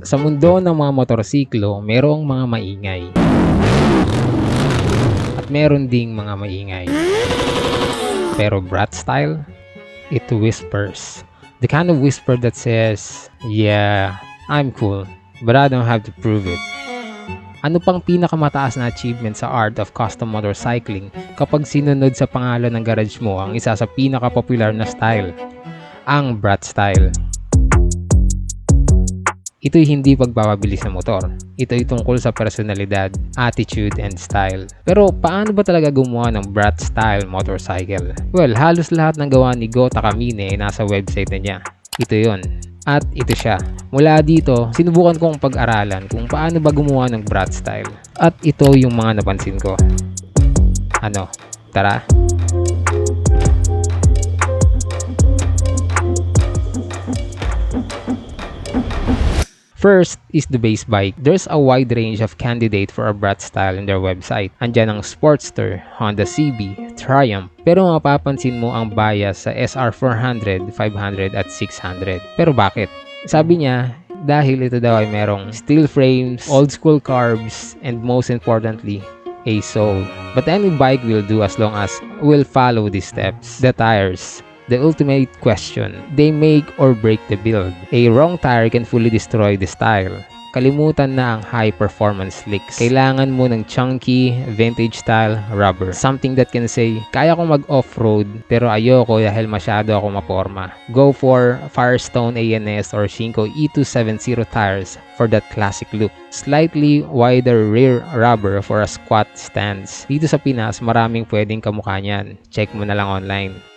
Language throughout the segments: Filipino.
Sa mundo ng mga motorsiklo, merong mga maingay. At meron ding mga maingay. Pero brat style, it whispers. The kind of whisper that says, Yeah, I'm cool, but I don't have to prove it. Ano pang pinakamataas na achievement sa art of custom motorcycling kapag sinunod sa pangalan ng garage mo ang isa sa pinaka-popular na style? Ang brat style. Ito'y hindi pagpapabilis ng motor. Ito'y tungkol sa personalidad, attitude, and style. Pero paano ba talaga gumawa ng brat style motorcycle? Well, halos lahat ng gawa ni Go Takamine ay nasa website na niya. Ito yon. At ito siya. Mula dito, sinubukan kong pag-aralan kung paano ba gumawa ng brat style. At ito yung mga napansin ko. Ano? Tara? First is the base bike. There's a wide range of candidate for a brat style in their website. Andyan ang Sportster, Honda CB, Triumph. Pero mapapansin mo ang bias sa SR400, 500 at 600. Pero bakit? Sabi niya, dahil ito daw ay merong steel frames, old school carbs, and most importantly, a soul. But any bike will do as long as will follow these steps. The tires, the ultimate question. They make or break the build. A wrong tire can fully destroy the style. Kalimutan na ang high performance slicks. Kailangan mo ng chunky, vintage style rubber. Something that can say, kaya kong mag off-road pero ayoko dahil masyado ako maporma. Go for Firestone ANS or Shinko E270 tires for that classic look. Slightly wider rear rubber for a squat stance. Dito sa Pinas, maraming pwedeng kamukha niyan. Check mo na lang online.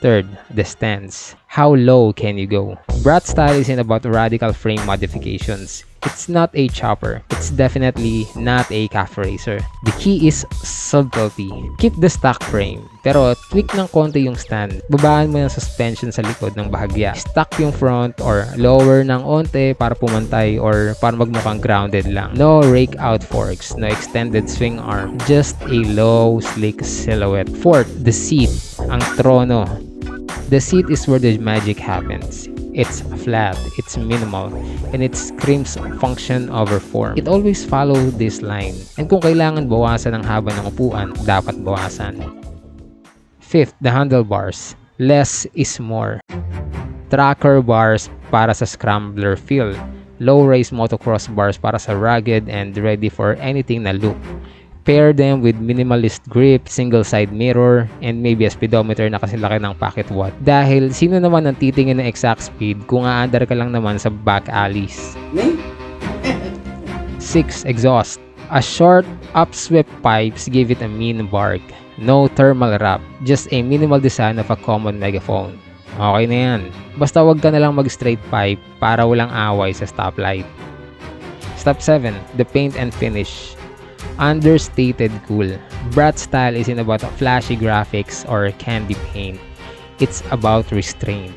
Third, the stance. How low can you go? Brat style isn't about radical frame modifications. It's not a chopper. It's definitely not a calf racer. The key is subtlety. Keep the stock frame. Pero tweak ng konti yung stand. Babaan mo yung suspension sa likod ng bahagya. Stock yung front or lower ng onte para pumantay or para magmukhang grounded lang. No rake out forks. No extended swing arm. Just a low, sleek silhouette. Fourth, the seat. Ang trono. The seat is where the magic happens. It's flat, it's minimal, and it screams function over form. It always follows this line. And kung kailangan bawasan ang haba ng upuan, dapat bawasan. Fifth, the handlebars. Less is more. Tracker bars para sa scrambler feel. Low race motocross bars para sa rugged and ready for anything na loop. Pair them with minimalist grip, single side mirror, and maybe a speedometer na kasilaki ng pocket watch. Dahil sino naman ang titingin ng exact speed kung aandar ka lang naman sa back alleys? 6. Exhaust. A short, upswept pipes give it a mean bark. No thermal wrap, just a minimal design of a common megaphone. Okay na yan. Basta wag ka na lang mag-straight pipe para walang away sa stoplight. Step 7. The paint and finish understated cool. Brat style isn't about flashy graphics or candy paint. It's about restraint,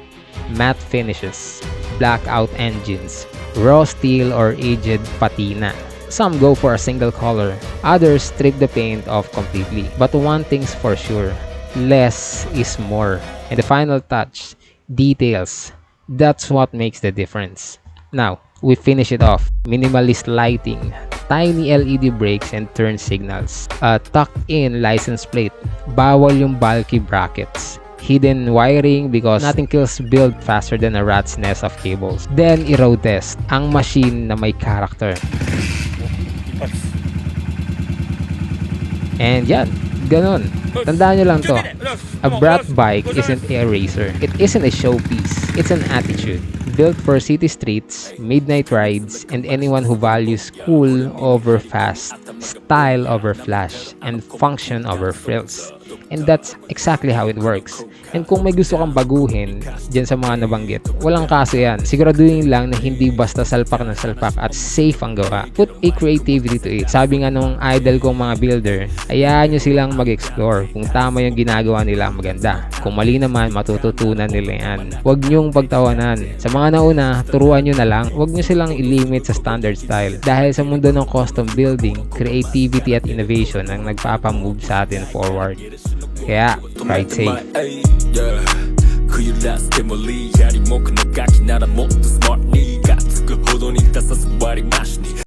matte finishes, blackout engines, raw steel or aged patina. Some go for a single color, others strip the paint off completely. But one thing's for sure, less is more. And the final touch, details. That's what makes the difference. Now, we finish it off. Minimalist lighting, tiny LED brakes and turn signals, a tucked-in license plate, bawal yung bulky brackets, hidden wiring because nothing kills build faster than a rat's nest of cables. Then, i-road test, ang machine na may character. And yan, ganun. Tandaan nyo lang to. A brat bike isn't a racer. It isn't a showpiece. It's an attitude. Built for city streets, midnight rides, and anyone who values cool over fast, style over flash, and function over frills. And that's exactly how it works. And kung may gusto kang baguhin dyan sa mga nabanggit, walang kaso yan. Siguraduhin lang na hindi basta salpak ng salpak at safe ang gawa. Put a creativity to it. Sabi nga nung idol kong mga builder, hayaan nyo silang mag-explore kung tama yung ginagawa nila maganda. Kung mali naman, matututunan nila yan. Huwag nyong pagtawanan. Sa mga nauna, turuan nyo na lang. Huwag nyo silang ilimit sa standard style. Dahil sa mundo ng custom building, creativity at innovation ang nagpapamove sa atin forward. Kaya, ride safe. yeah 食らしてもリアリ目のガキならもっとスマートにがツくほどにダサすわり増しに